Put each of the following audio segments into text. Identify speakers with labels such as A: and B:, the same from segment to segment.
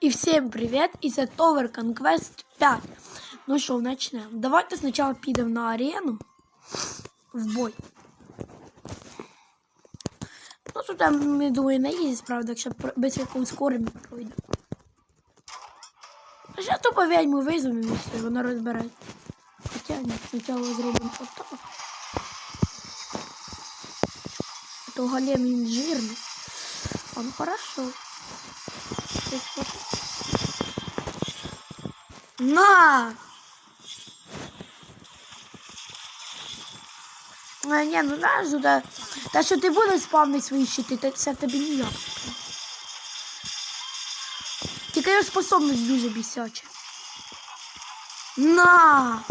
A: И всем привет! И це Tower Conquest 5. Ну що, начнемо. Давайте спочатку підемо на арену в бой. Ну тут я думаю, не їздить, правда, якщо без якогось скорим пройде. А ще тупо ведьму визовемо і вона розбирає. Хоча ні, спочатку зробимо отак. То голем він жирний. Ну хорошо. На! А, ні, ну знаєш, да, та що ти будеш спавнити свої щити, та це тобі ніяк. Тільки його способність дуже бісяча. На!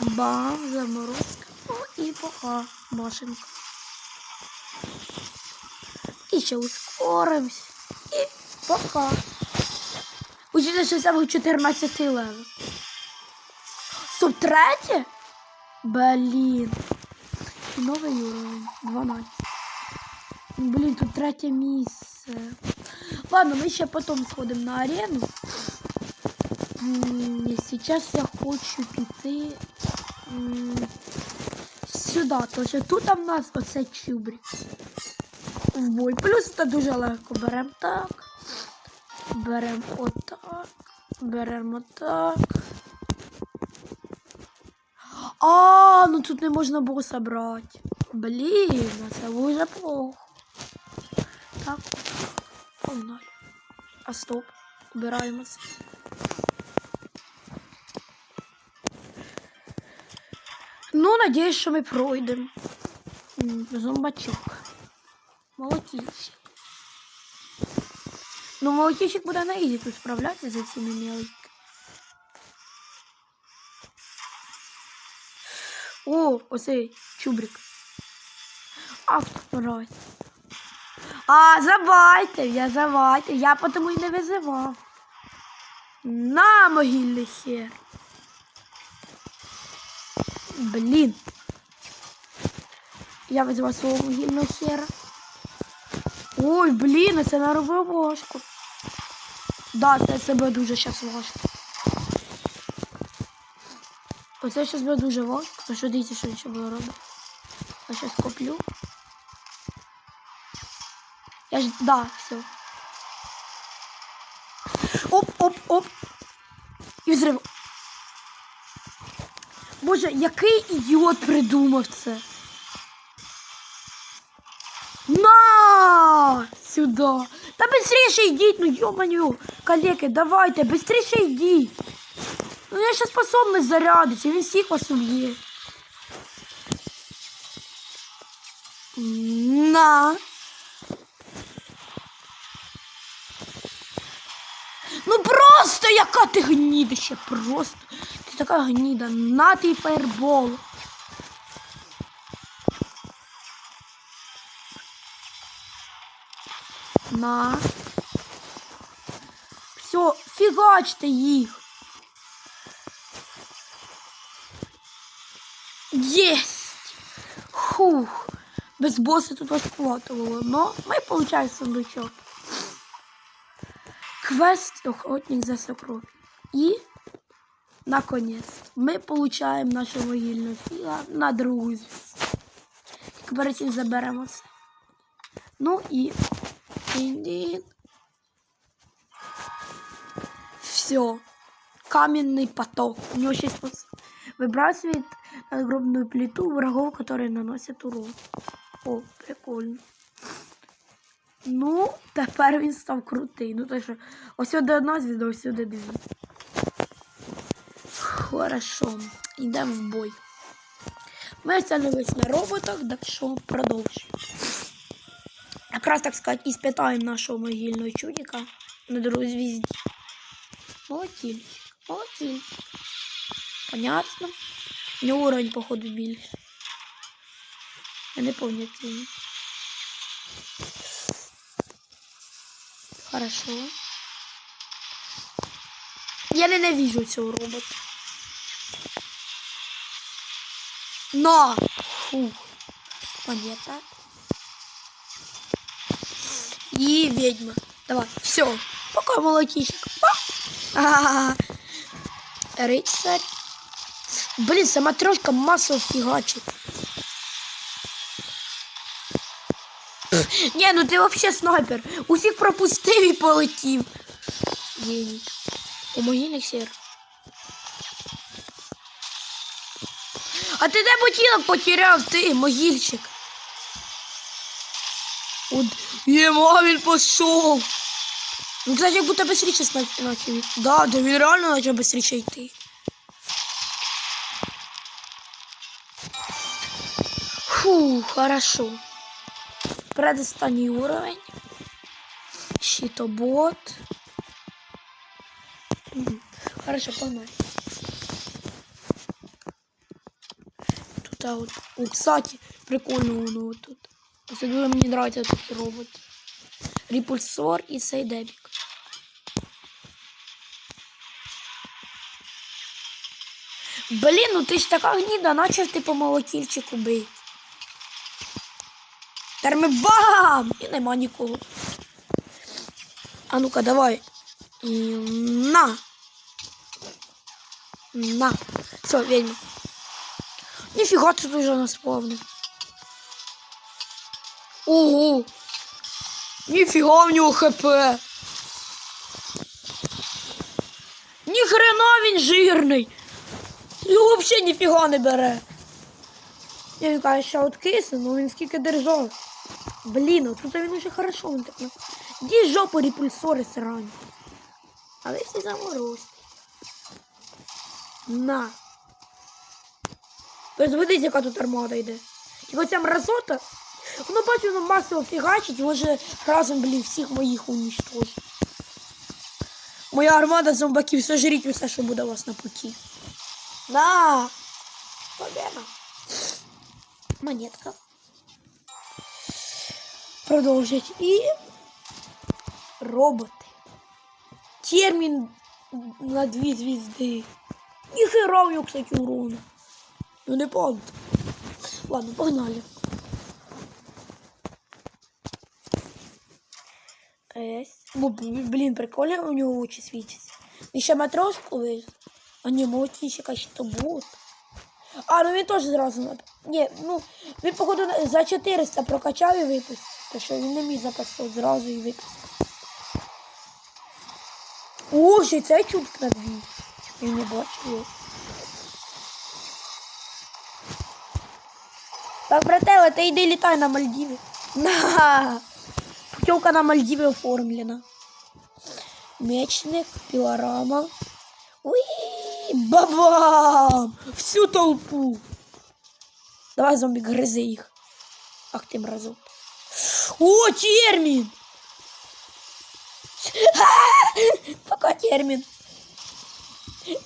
A: Бам, заморозка. Ну і пока, машинка. І ще ускоримось. І пока. Це був 14 левел. Стоп, третє? Блін. Новий уровень. 12. Ну, Блін, тут третє місце. Ладно, ми ще потім сходимо на арену. Сейчас я хочу піти сюди, що тут в нас оце чубрик. В бой. Плюс це дуже легко. Беремо так. Беремо отак. Беремо отак. А, ну тут не можна боса брати. Блін, це дуже плохо. Так, погнали. А стоп, убираємося. Ну, надіюсь, що ми пройдемо. Зомбачок. Молотильщик. Ну, молотильщик буде на ізі тут справлятися за цими мелочками. О, оцей чубрик. Ах. А, забайте, я забайте. Я потому і не визивав. На могильний хер. Блін. Я визивав свого могильного хера. Ой, блін, а це наробив важко. Да, це себе дуже щас важко. Оце щас буде дуже важко. А що дивіться, що він ще буде робити? Я щас коплю. Я ж. Да, все. Оп, оп, оп. І взрив. Боже, який ідіот придумав це? На! Сюда. Та быстріше йдіть, ну йоманю. Калеки, давайте, быстріше йдіть. Ну я ще способність зарядиться, він всіх вас уб'є. На. Ну просто яка ти гніда ще, просто. Ти така гніда. На ти фаербол. На. Все, фігачте їх. Єсть! Хух! Без боса тут розплатувало, но ми получаємо сундучок. Квест охотник за сокровищем. І, наконец, ми получаємо нашу вугільну фіга на зв'язку. Тільки перед. Ну і. Дин-дин. Все. Каменный поток. У него сейчас выбрасывает надгробную плиту врагов, которые наносят урон. О, прикольно. Ну, тепер він став крутий. Ну так що, ось сюди одна звізда, ось сюди дві. Хорошо. Йдемо в бой. Ми остановились на роботах, так що продовжуємо. Якраз, так сказати, іспитаємо нашого могильного чудика на другій звізді. Молотильщик. Молотильщик. Понятно. У нього уровень, походу, більше. Я не пам'ятаю. який. Хорошо. Я ненавижу цього робота. Но! Фух. Монета. І ведьма. Давай, все. Пока молотичек. А-а-а. Рыцарь. Блин, сама трошка массово фигачит. Не, ну ти вообще снайпер. Усіх пропустив і полетів. Геній. У могильник сер. А ти де ботинок потеряв, ти, могильчик? От, єма, він пішов. Ну, кстати, як будто быстріше начав. Да, да він реально почав быстріше йти. Фу, хорошо. Предостанній уровень. Щитобот. Хорошо, погнали. Тут, а вот, кстати, прикольно воно вот тут. Особливо мені нравится такий робот. Репульсор і Сейдебік. Блін, ну ти ж така гніда, начав ти по молотільчику бить. Терми бам! І нема нікого. А ну-ка, давай. І на. На. Все, ведьма. Ніфіга тут уже наспавнив. Ого. Ніфіга в нього хп. Ніхрена він жирний. Його взагалі ніфіга не бере. Я він каже, що от кисне, ну він скільки держав. Блін, от тут він уже хорошо. Він так. Ді жопу репульсори срані. Але всі заморозки. На. Тобто видите, яка тут армада йде. І оця мразота, воно бачу, воно масово фігачить, може разом, блін, всіх моїх унічтожить. Моя армада зомбаків, сожріть усе, що буде у вас на путі. На! Победа. Монетка. Продовжить. І роботи. Термін на дві звізди. Ніхера у кстати, урона. Ну не помню. Ладно, погнали. Есь. Ну, б- блін, прикольно у нього очі світяться. Він ще матрошку. А ні, молотійщика ще то бот. А, ну він теж зразу нап... Ні, ну, він, походу, за 400 прокачав і випустив. То що він не міг за 500 зразу і випустив. О, ще й цей на дві. Я не бачу його. Так, брателе, ти йди літай на Мальдіви. На! Путівка на Мальдіви оформлена. Мечник, пилорама. Уи, бабам! Всю толпу. Давай, зомбик, гризи їх. Ах ти мразот. О, термін! Пока термін.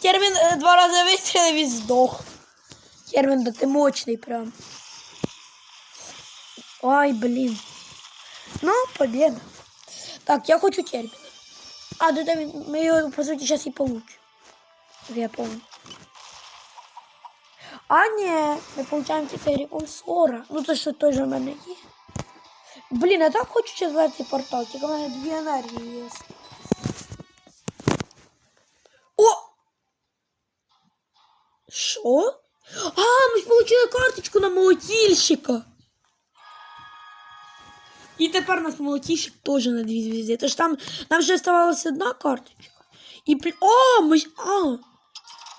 A: Термін е, два рази вистрілив і здох. Термін, да ти мощний прям. Ай, блин. Ну, победа. Так, я хочу термин. А, да, да, мы ее, по сути, сейчас и получим. Я помню. А, не, мы получаем теперь репульсора. Ну, то, що той же в мене є. Блін, я так хочу четвертий портал, тільки в мене дві енергії є. О! Що? А, ми ж получили карточку на молотильщика. І тепер у нас молотильщик теж на дві звізди. Тож там нам вже оставалася одна карточка. І при... О, ми... А!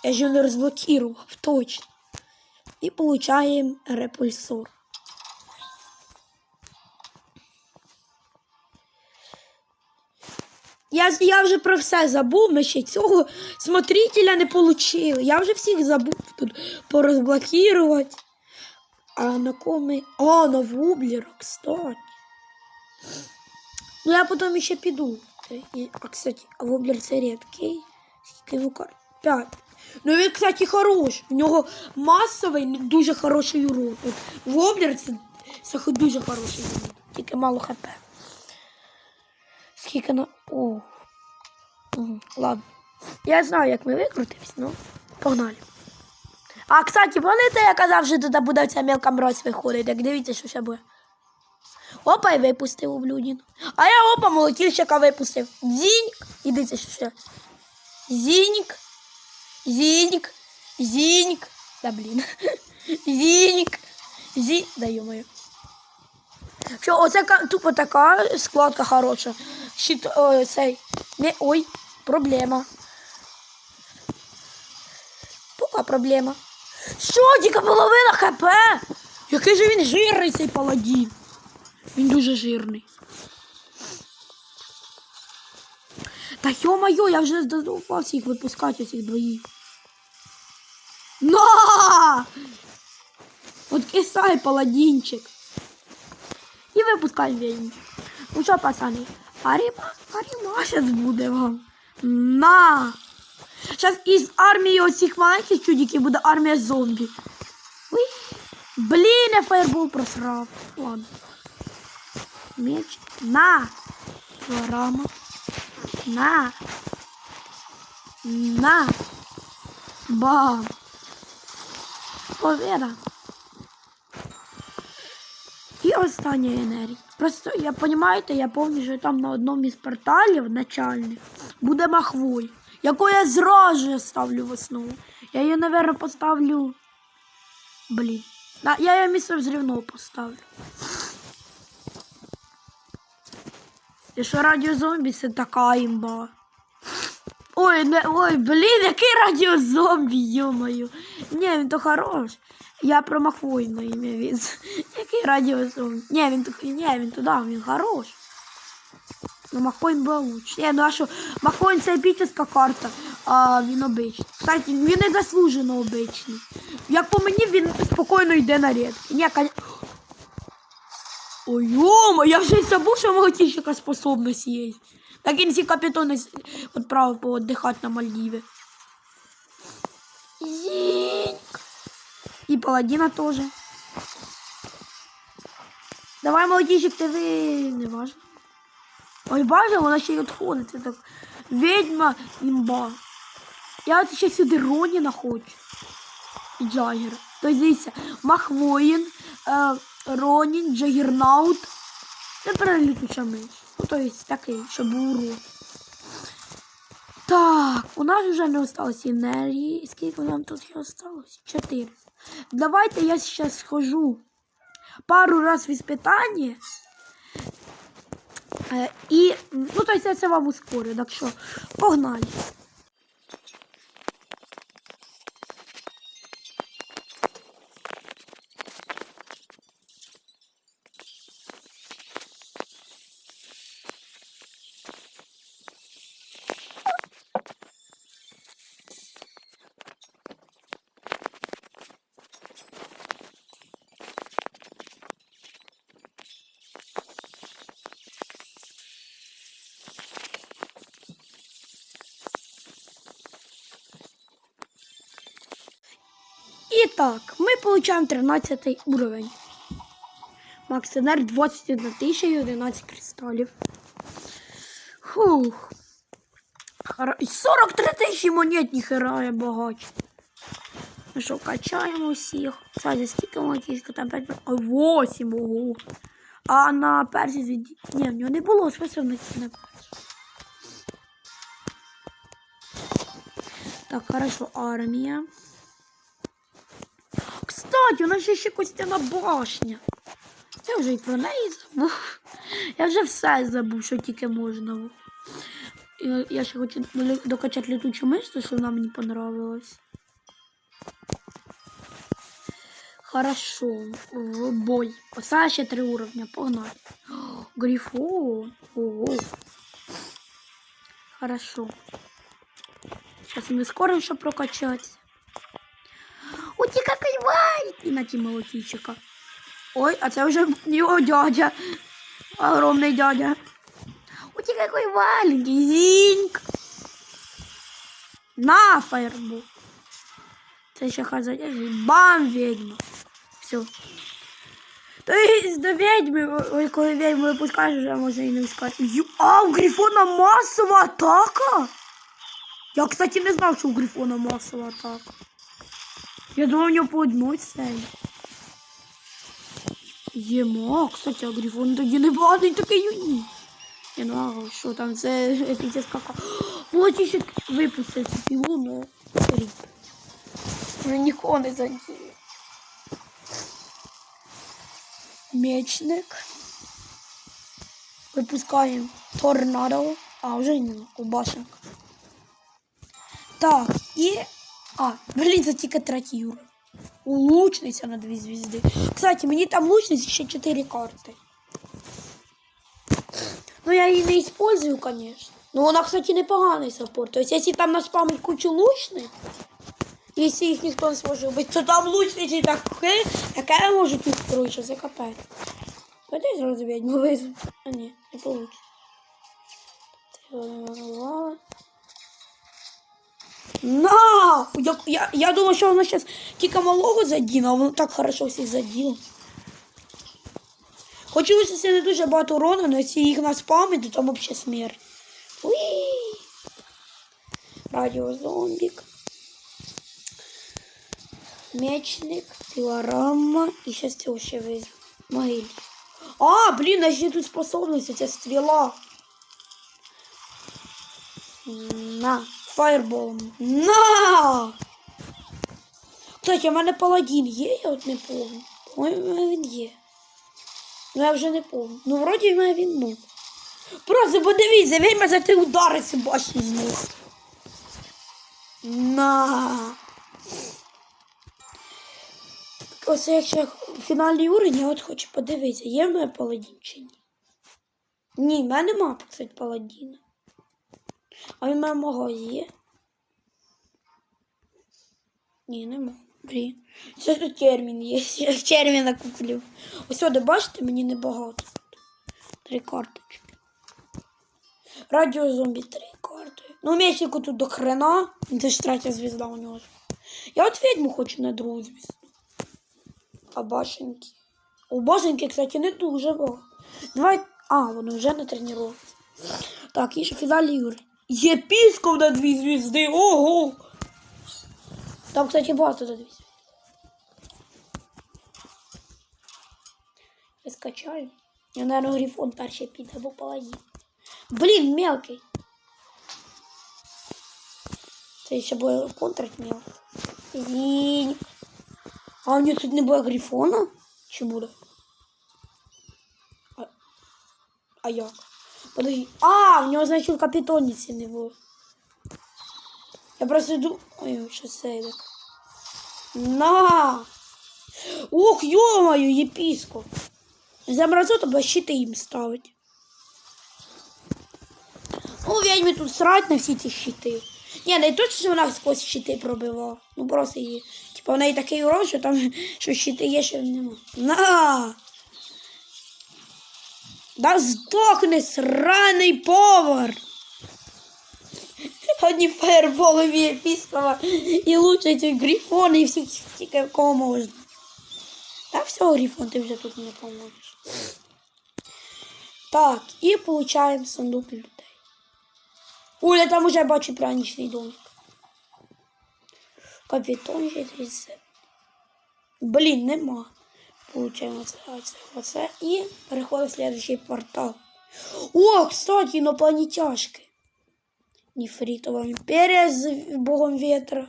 A: Я ж не розблокував, точно. І получаємо репульсор. Я, я вже про все забув, ми ще цього смотрителя не отримали. Я вже всіх забув тут порозблокувати. А на кому? А, на вублера, кстати. Ну я потім ще піду. А, кстати, а воблер це рідкий. Скільки йому карт? П'ять. Ну він, кстати, хорош. У нього масовий, дуже хороший урон. От воблер це, це дуже хороший урон. Тільки мало хп. Скільки на. О. Ладно. Я знаю, як ми викрутимось, ну, погнали. А, кстати, пам'ятаєте, я казав, що туди буде ця мелка мразь виходить. Так дивіться, що ще буде. Опа, і випустив ублюдін. А я опа, молотільщика випустив. Зіньк. Ідите ще. Зіньк. Зіньк. Зіньк. Да блін. Зіньк. Зі. Да йомаю. Що, оце тупо така складка хороша. Щит, о, цей. Не, ой, проблема. Пока проблема. Що, тільки половина хп? Який же він жирний цей паладін. Він дуже жирний. Та йо-моє, я вже задовбався їх випускати цих двоїх. На! От кисай паладінчик. І випускай відьму. Ну що, пацани, аріма, аріма щас буде вам. На! Зараз із армії оцих маленьких чудиків буде армія зомбі. Блін, я фаербол просрав. Ладно. Меч. На! Рама. На. На. Бам. Повіра. І остання енергія. Просто, я розумієте, я пам'ятаю, що там на одному із порталів начальних буде махвой, яку я зразу ставлю в основу. Я її, мабуть, поставлю. Блін. Я її місце взрівного поставлю. І що радіозомбі це така імба. Ой, не, ой, блін, який радіозомбі, йомаю. Ні, він то хорош. Я про Махвойна ім'я від. Який радіозомбі. Ні, він то- ні, він туди, він хорош. Ну, Махвойн був лучше. Ні, ну а що, Махвойн це епічна карта, а він обичний. Кстати, він не заслужено обичний. Як по мені, він спокійно йде на рідки. Ні, кон... Ой, йома, я вже й забув, що молотільщика способність є. На кінці капітона відправив поотдихати на Мальдіві. Зіньк. І паладіна теж. Давай, молодіжик, ти ви не важно. Ой, бачиш, вона ще й відходить. Це так. Відьма імба. Я от ще сюди Роніна хочу. І Джаггера. Тобто дивіться, Махвоїн, е, Ронін, Джаггернаут. Це перелітуча миш. Ну, то есть такий, щоб був урон. Так, у нас вже не осталось енергії. Скільки нам тут ще осталось? Чотири. Давайте я зараз схожу пару раз в іспитання. Е, і, ну, то я це вам ускорю, так що погнали. Итак, мы получаем 13 уровень. Макс энергии 21 тысяча и 11 кристаллів. Фух. Хара- і 43 тисячі монет, ніхера я багач. Ну що, качаємо всіх. Кстати, скільки монетів? Там 5, а 8, ого. А на персі звід... Ні, в нього не було способності на персі. Так, хорошо, армія. Кстати, у нас же ще костяна башня. Я вже і про неї забув. Я вже все забув, що тільки можна. Я, ще хочу докачати літучу мишцю, що вона мені понравилась. Хорошо, в бой. Оце ще три уровня, погнали. Грифон. Ого. Хорошо. Сейчас мы скоро щоб прокачатися. Ой, ти какой вай! І на ті молотійчика. Ой, а це вже його дядя. Огромний дядя. Ой, ти какой маленький. Зіньк. На, фаербол. Це ще хай задержить. Бам, ведьма. Все. То есть до ведьми, ой, коли ведьму випускаєш, вже можна і не вискати. Ю- А, у Грифона масова атака? Я, кстати, не знав, що у Грифона масова атака. Я думав, у нього по одній серії. Єма, кстати, а Грифон тоді не багатий такий юні. Я ну, а що там, це епіця скака. Молодці ще випустив пілу, но ріп. Вже нікого не задіє. Мечник. Випускаємо торнадо. А, вже не кубашник. Так, і. А, блін, це тільки третій. Лучниця на дві звізди. Кстати, мені там лучниці ще чотири карти. Ну, я її не использую, конечно. Ну, вона, кстати, непоганий саппорт. Тобто, якщо там наспамить кучу лучниць, якщо їх ніхто не зможе вбити, то там лучниці таке, яке я можу тут коротше, це капець. Давайте зразу відьму. А ні, не получится. На! Я, я, я думаю, що воно зараз тільки малого задіне, а воно так хорошо всіх заділо. Хочу висити не дуже багато урона, але якщо їх наспамить, то там взагалі смерть. Уї! Радіозомбік. Мечник, пилорама. І зараз цього ще візьму. Могиль. А, блін, а ще тут способність, ця стріла. На, фаерболом. На! Кстати, у мене паладін є, я от не помню. По-моєму, він є. Ну я вже не помню. Ну, вроді в мене він був. Просто подивіться, він мене за три удари ці башні зніс. На. Ось якщо фінальний уровень, я от хочу подивитися, є в мене паладін чи ні. Ні, в мене нема, кстати, паладіна. А в мене мого є. Ні, нема. Блін. Це тут термін є. Я терміна куплю. Ось сюди, бачите, мені небагато. Три карточки. Радіозомбі три карти. Ну, м'ячику тут до хрена. Це ж третя звізда у нього. Я от відьму хочу на другу звізду. А башеньки. У башеньки, кстати, не дуже багато. Давай. А, вони вже на тренувці. Так, і ще фіналі Юри. Єпісков на дві звізди. Ого! Там, кстати, багато на дві звізди. Я скачаю. Я, наверное, грифон перший піде, або паладін. Блін, мелкий. Це ще буде контрать мелкий. Зінь. А у нього тут не буде грифона? Чи буде? А, а як? Подожди. А, у нього, значить, капітоніці не було. Я просто йду. Ой, що це. На! Ох, ё-моё, єпіскоп. Замразу тебе щити їм ставить. Ну, ведьми тут срать на ці щити. Ні, не точно, що вона сквозь щити пробивала. Ну просто її. Типа в неї такий урон, що там що щити є, що нема. На! Да здохни, сраний повар! Одні фаерболи від епіскова і лучать грифони і всіх тільки кого можна. Та все, грифон, ти вже тут не поможеш. Так, і получаємо сундук людей. Ой, я там уже бачу пряничний домик. Капітон десь. Блін, нема. Це, оце, оце. І в следующий портал. О, кстати, інопланетяшки. Нефритова імперія з богом ветра.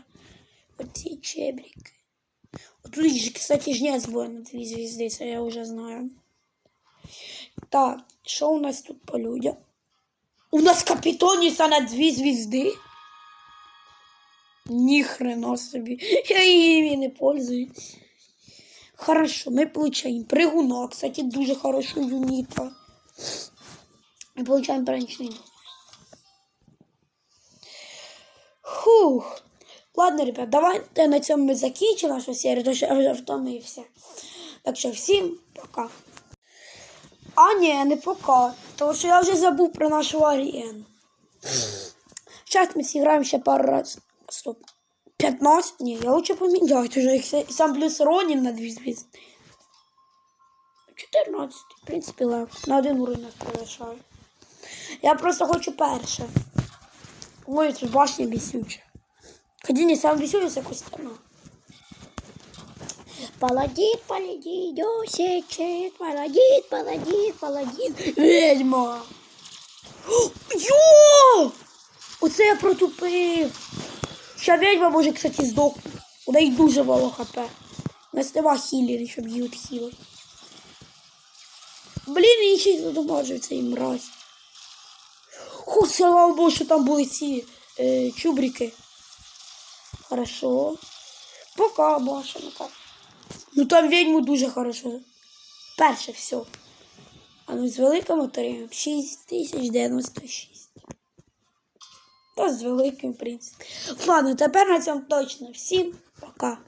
A: Оці чебрики. Тут, же, кстати, жнец буде на дві звізди, це я вже знаю. Так, що у нас тут по людям? У нас капітоніса на дві звізди. Ні хрена собі. Я її не пользуюсь. Хорошо, ми получаем пригуна, кстати, дуже хороший юнита. И получаем браничный дом. Фух. Ладно, ребят, давайте на цьому ми закінчимо нашу серію, тому що втомився. Так що всім пока. А ні, не пока. Тому що я вже забув про нашу арену. Зараз ми зіграємо ще пару раз. Стоп. 15? Ні, я лучше поміняти вже їх сам плюс Ронін на дві звізди. 14, в принципі, легко. На один уровень нас. Я просто хочу перше. Ой, це башня бісюча. Ході не сам бісюча, це костяна. Паладін, паладін, досічить, паладін, паладін, паладін. Ведьма. Йо! Оце я протупив. Ща ведьма може, кстати, здохнути. У неї дуже мало хп. У нас нема хілери, щоб її відхилити. Блін, і ще й задумажив цей мразь. Ху, слава Богу, що там були ці е, чубрики. Хорошо. Пока, Маша, пока. Ну там ведьму дуже хорошо. Перше все. А ну з великим отримаємо 6096. Та з великим, принцем. Ладно, тепер на цьому точно. Всім пока.